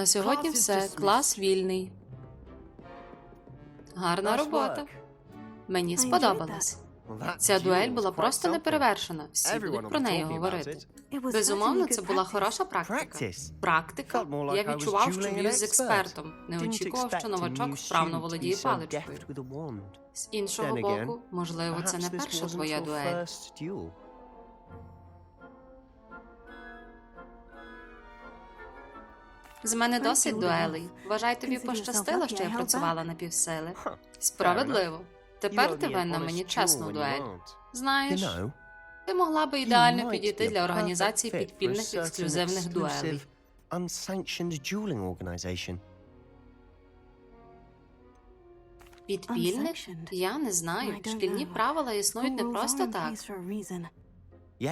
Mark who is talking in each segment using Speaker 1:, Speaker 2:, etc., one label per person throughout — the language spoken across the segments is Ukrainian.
Speaker 1: На сьогодні все. Клас вільний. Гарна робота. Мені сподобалось. Ця дуель була просто неперевершена. Всі будуть про неї говорити. Безумовно, це була хороша практика. Практика. Я відчував, що б'юсь з експертом. Не очікував, що новачок вправно володіє паличкою. З іншого боку, можливо, це не перша твоя дуель. З мене досить дуелей. Вважай, тобі пощастило, що я працювала на півсили. Справедливо. Тепер ти винна мені чесну дуель. Знаєш, ти могла би ідеально підійти для організації підпільних ексклюзивних дуелей. Підпільних? Я не знаю. Шкільні правила існують не просто так.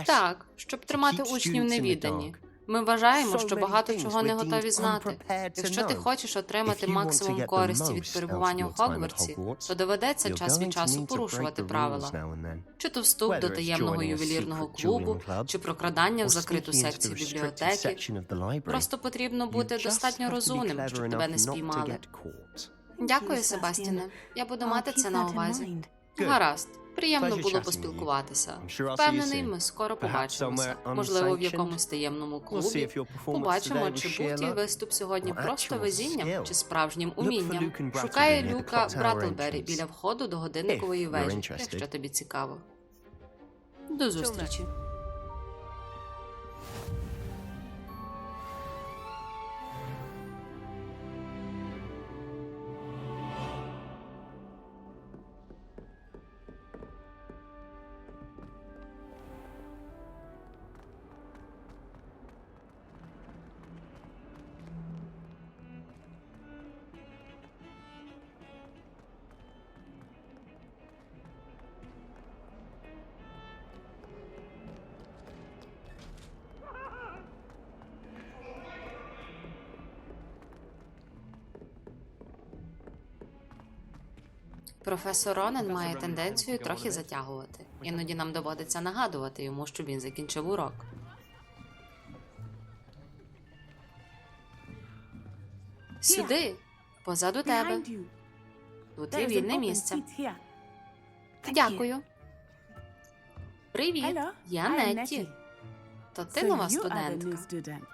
Speaker 1: Так, щоб тримати учнів невіддані. Ми вважаємо, що багато чого не готові знати. Якщо ти хочеш отримати максимум користі від перебування у Хогвартсі, то доведеться час від часу порушувати правила. Чи то вступ до таємного ювелірного клубу, чи прокрадання в закриту секцію бібліотеки. Просто потрібно бути достатньо розумним, щоб тебе не спіймали. Дякую, Себастіне. Я буду мати це на увазі. Гаразд. Приємно було поспілкуватися. Впевнений, ми скоро побачимося. Можливо, в якомусь таємному клубі. Побачимо, чи був твій виступ сьогодні просто везінням чи справжнім умінням. Шукає люка Братлбері біля входу до годинникової вежі, якщо тобі цікаво. До зустрічі. Професор Ронен має тенденцію трохи затягувати. Іноді нам доводиться нагадувати йому, щоб він закінчив урок. Сюди, позаду тебе. Тут є вільне місце. Дякую. Привіт, я Нетті. То ти нова студентка.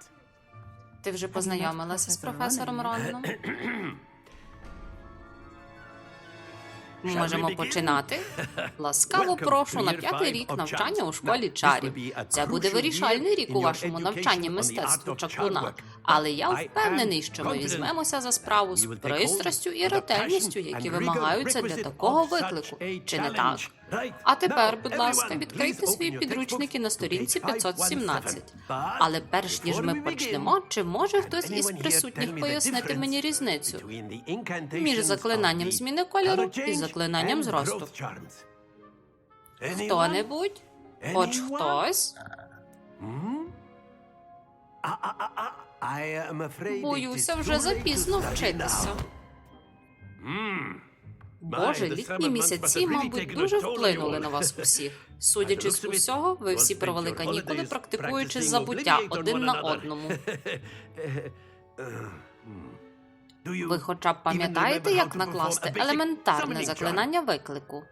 Speaker 1: Ти вже познайомилася з професором Роненом? Можемо починати. Ласкаво прошу на п'ятий рік навчання у школі чарів. Це буде вирішальний рік у вашому навчанні мистецтву чаклуна. Але я впевнений, що ми візьмемося за справу з пристрастю і ретельністю, які вимагаються для такого виклику. Чи не так? А тепер, будь ласка, відкрийте свої підручники на сторінці 517. Але перш ніж ми почнемо, чи може хтось із присутніх пояснити мені різницю між заклинанням зміни кольору і заклинанням зросту? Хто-небудь? Хоч хтось? Боюся, вже запізно вчитися. Боже, літні місяці, мабуть, дуже вплинули на вас усіх. Судячи з усього, ви всі провели канікули, практикуючи забуття один на одному. Ви хоча б пам'ятаєте, як накласти елементарне заклинання виклику?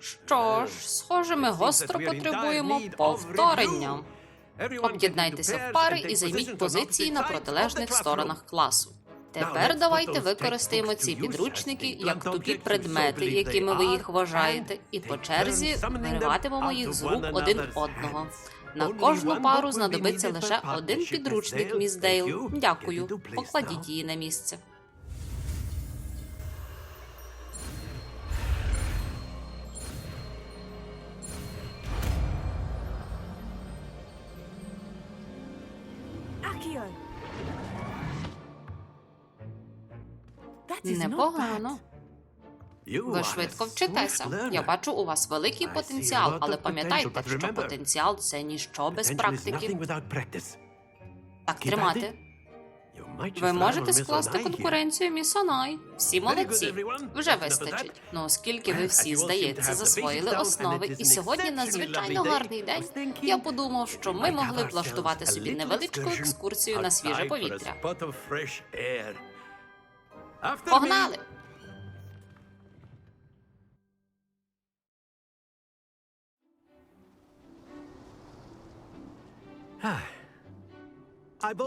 Speaker 1: Що ж, схоже, ми гостро потребуємо повторення. Об'єднайтеся в пари і займіть позиції на протилежних сторонах класу. Тепер давайте використаємо ці підручники як тупі предмети, якими ви їх вважаєте, і по черзі вириватимемо їх з рук один одного. На кожну пару знадобиться лише один підручник, міс Дейл. Дякую. Покладіть її на місце. Непогано. Ви швидко вчитеся. Я бачу у вас великий потенціал, але пам'ятайте, що потенціал це ніщо без практики. Так тримати. Ви можете скласти конкуренцію Місонай. Всі молодці. Вже вистачить. Ну оскільки ви всі, здається, засвоїли основи, і сьогодні надзвичайно гарний день. Я подумав, що ми могли б влаштувати собі невеличку екскурсію на свіже повітря. Погнали!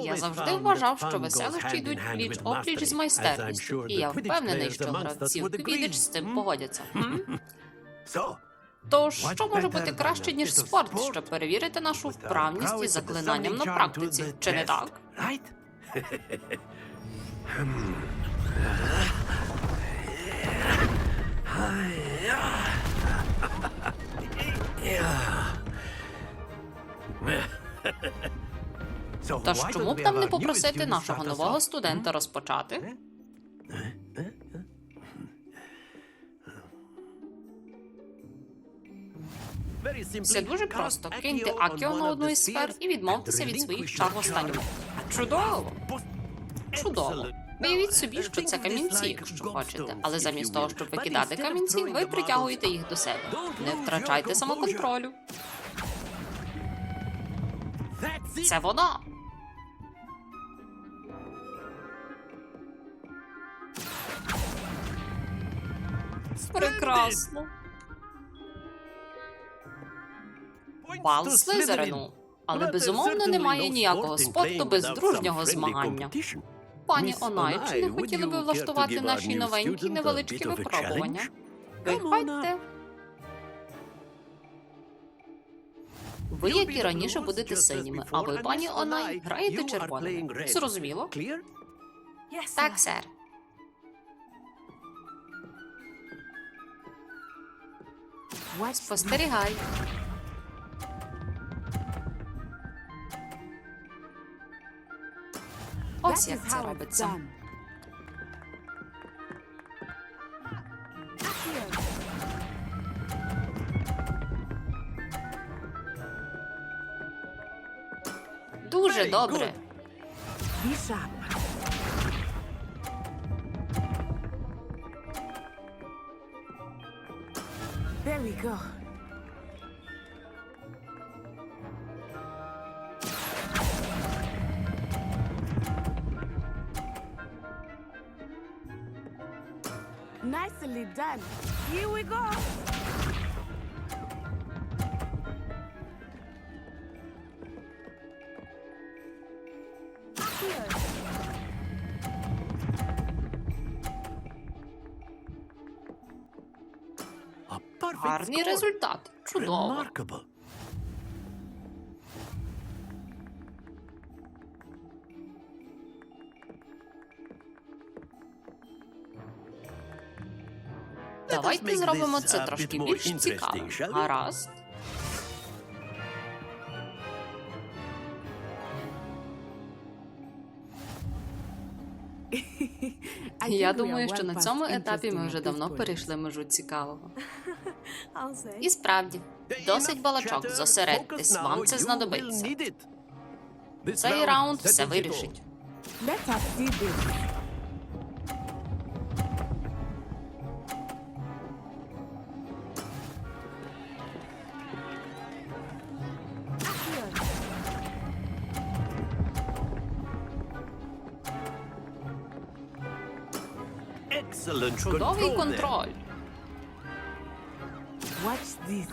Speaker 1: Я завжди вважав, що веселощі йдуть пліч опліч з майстерністю, і я впевнений, що гравці в квідич з цим погодяться. Тож, що може бути краще, ніж спорт, щоб перевірити нашу вправність із заклинанням на практиці, чи не так? Тож чому б нам не попросити нашого нового студента розпочати? Все дуже просто. Киньте Акіо на одну із сфер і відмовтеся від своїх чар в останньому. Чудово! Чудово. Виявіть собі, що це камінці, якщо хочете, але замість того, щоб викидати камінці, ви притягуєте їх до себе. Не втрачайте самоконтролю. Це воно. Прекрасно. Бал Слизерину. Але безумовно немає ніякого спорту без дружнього змагання. Пані Онай, чи не хотіли би влаштувати наші новенькі невеличкі випробування? Виходьте. Ви, як і раніше, будете синіми, а ви, пані Онай, граєте червоними. Зрозуміло? Так, сер. Спостерігай. Ось як це робиться. Дуже добре.
Speaker 2: There we go. Nicely done. Here we go. Here.
Speaker 1: Гарний результат. Чудово. Давайте зробимо це трошки більш цікавим. Гаразд. Я думаю, що на цьому етапі ми вже давно перейшли межу цікавого. І справді, досить балачок, зосередьтесь, вам це знадобиться. Цей раунд все вирішить. Чудовий контроль.
Speaker 2: Watch this.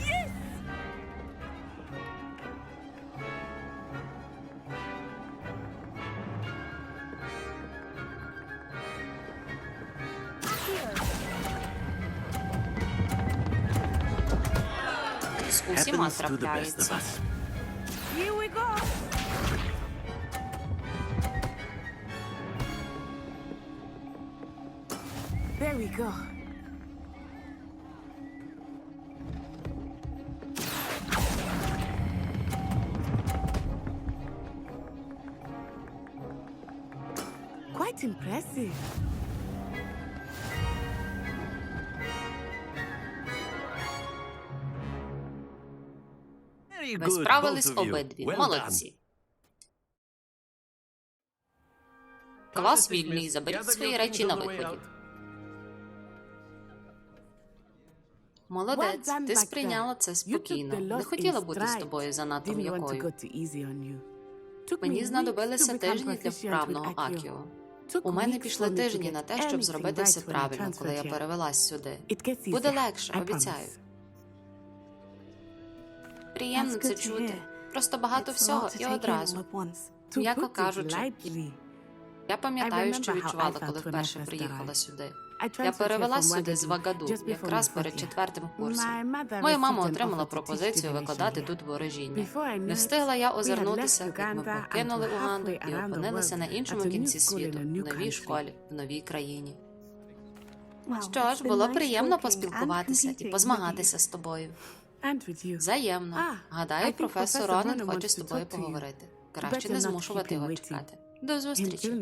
Speaker 2: Here.
Speaker 1: З усіма трапляється.
Speaker 2: Here we go. There we go. Quite impressive.
Speaker 1: Ви справились обидві. Молодці. Клас вільний. Заберіть свої речі на виході. Молодець, ти сприйняла це спокійно. Не хотіла бути з тобою занадто м'якою. Мені знадобилися тижні для вправного Акіо. У мене пішли тижні на те, щоб зробити все правильно, коли я перевелась сюди. Буде легше, обіцяю. Приємно це чути. Просто багато всього і одразу. М'яко кажучи. Я пам'ятаю, що відчувала, коли вперше приїхала сюди. Я
Speaker 2: from
Speaker 1: сюди з Вагаду, якраз перед четвертим курсом. Моя мама отримала пропозицію викладати тут ворожіння. Не встигла я озирнутися, як ми покинули Уганду і опинилися на іншому кінці світу, в новій школі, в новій країні. Що ж, було приємно поспілкуватися і позмагатися з тобою. Взаємно.
Speaker 2: Ah,
Speaker 1: Гадаю, професор Ронен хоче з тобою поговорити. Краще не змушувати його чекати. До зустрічі.